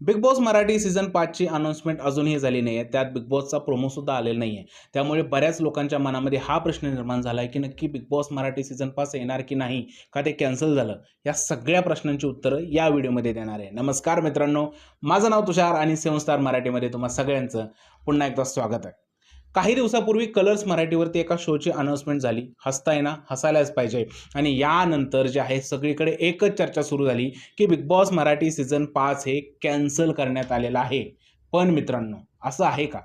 Big boss Marathi season पाचची announcement अजूनही झाली नाही आहे त्यात बिग बॉसचा प्रोमोसुद्धा आलेला नाही आहे त्यामुळे बऱ्याच लोकांच्या मनामध्ये हा प्रश्न निर्माण झाला आहे की नक्की बिग बॉस मराठी सीझन पाच येणार की नाही का ते कॅन्सल झालं? या सगळ्या प्रश्नांची उत्तरं या व्हिडिओमध्ये देणार आहे. नमस्कार मित्रांनो माझं नाव तुषार आणि सेवन स्टार मराठीमध्ये तुम्हा सगळ्यांचं पुन्हा एकदा स्वागत आहे. काही दिवसापूर्वी कलर्स मराठीवरती एका शोची अनाऊन्समेंट झाली. हसता येणार हसायलाच पाहिजे. आणि यानंतर जे आहे सगळीकडे एकच चर्चा सुरू झाली की बिग बॉस मराठी सीझन पाच हे कॅन्सल करण्यात आलेलं आहे. पण मित्रांनो असं आहे का?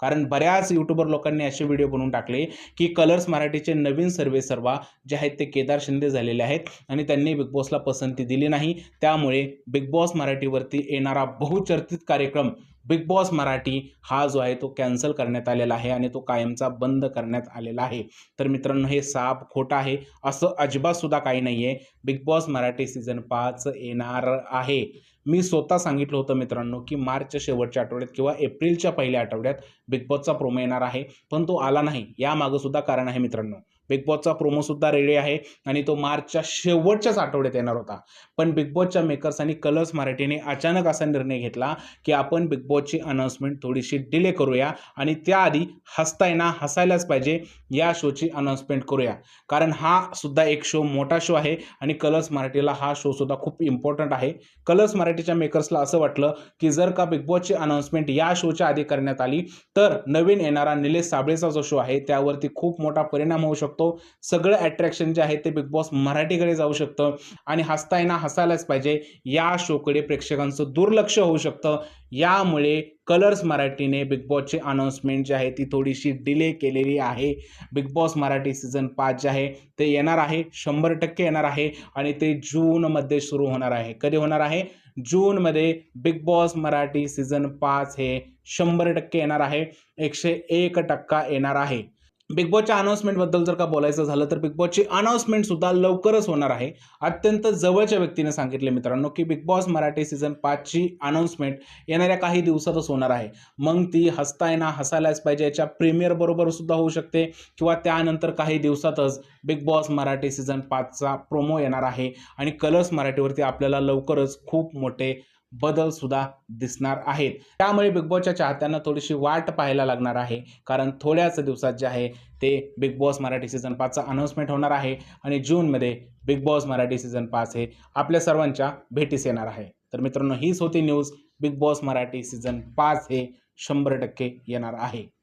कारण बऱ्याच यूट्यूबर लोकांनी असे व्हिडिओ बनवून टाकले की कलर्स मराठीचे नवीन सर्वे सर्वा जे आहेत ते केदार शिंदे झालेले आहेत आणि त्यांनी बिग बॉसला पसंती दिली नाही. त्यामुळे बिग बॉस मराठीवरती येणारा बहुचर्चित कार्यक्रम बिग बॉस मराठी हा जो आहे तो कॅन्सल करण्यात आलेला आहे आणि तो कायमचा बंद करण्यात आलेला आहे. तर मित्रांनो हे साप खोटं आहे असं अजिबातसुद्धा काही नाही आहे बिग बॉस मराठी सीझन पाच येणार आहे. मी स्वतः सांगितलं होतं मित्रांनो की मार्चच्या शेवटच्या आठवड्यात किंवा एप्रिलच्या पहिल्या आठवड्यात बिग बॉसचा प्रोमो येणार आहे पण तो आला नाही. यामागंसुद्धा कारण आहे मित्रांनो. बिग बॉसचा प्रोमोसुद्धा रेडी आहे आणि तो मार्चच्या शेवटच्याच आठवड्यात येणार होता. पण बिग बॉसच्या मेकर्स आणि कलर्स मराठीने अचानक असा निर्णय घेतला की आपण बिग बॉसची अनाऊन्समेंट थोडीशी डिले करूया आणि त्याआधी हसता ना हसायलाच पाहिजे या शोची अनाऊन्समेंट करूया. कारण हा सुद्धा एक शो मोठा शो आहे आणि कलर्स मराठीला हा शो सुद्धा खूप इम्पॉर्टंट आहे. कलर्स मराठीच्या मेकर्सला असं वाटलं की जर का बिग बॉसची अनाऊन्समेंट या शोच्या आधी करण्यात आली तर नवीन येणारा निलेश साबळेचा जो शो आहे त्यावरती खूप मोठा परिणाम होऊ शकतो. सगळं अट्रॅक्शन जे आहे ते बिग बॉस मराठीकडे जाऊ शकतं आणि हसता येणं हसायलाच पाहिजे. या शोकडे प्रेक्षकांचं दुर्लक्ष होऊ शकतं. यामुळे कलर्स मराठीने बिग बॉसची अनाऊन्समेंट जी आहे ती थोडीशी डिले केलेली आहे. बिग बॉस मराठी सीझन पाच जे आहे ते येणार आहे. शंभर टक्के येणार आहे आणि ते जूनमध्ये सुरू होणार आहे. कधी होणार आहे? जूनमध्ये बिग बॉस मराठी सीझन पाच हे शंभर टक्के येणार आहे. एकशे एक टक्का येणार आहे. बिग बॉसच्या अनाऊन्समेंटबद्दल जर का बोलायचं झालं तर बिग बॉसची अनाऊन्समेंट सुद्धा लवकरच होणार आहे. अत्यंत जवळच्या व्यक्तीने सांगितले मित्रांनो की बिग बॉस मराठी सीझन पाचची अनाऊन्समेंट येणाऱ्या काही दिवसातच होणार आहे. मग ती हसता ना हसायलाच पाहिजे याच्या प्रीमियर बरोबर सुद्धा होऊ शकते किंवा त्यानंतर काही दिवसातच बिग बॉस मराठी सीझन पाचचा प्रोमो येणार आहे आणि कलर्स मराठीवरती आपल्याला लवकरच खूप मोठे बदल सुद्धा दिसणार आहेत. त्यामुळे बिग बॉसच्या चाहत्यांना थोडीशी वाट पाहायला लागणार आहे. कारण थोड्याच दिवसात जे आहे ते बिग बॉस मराठी सीझन पाचचा अनाऊन्समेंट होणार आहे आणि जूनमध्ये बिग बॉस मराठी सीझन पाच हे आपल्या सर्वांच्या भेटीस येणार आहे. तर मित्रांनो हीच होती news Bigg Boss Marathi season पाच हे शंभर टक्के येणार आहे.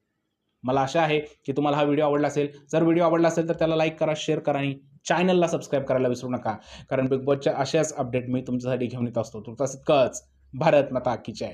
मला आशा आहे की तुम्हाला हा व्हिडिओ आवडला असेल. जर व्हिडिओ आवडला असेल तर त्याला लाईक करा शेअर करा आणि चॅनलला सबस्क्राईब करायला विसरू नका. कारण बिग बॉसच्या अशाच अपडेट मी तुमच्यासाठी घेऊन येत असतो. तुमचा इतकंच भारत माता की जय.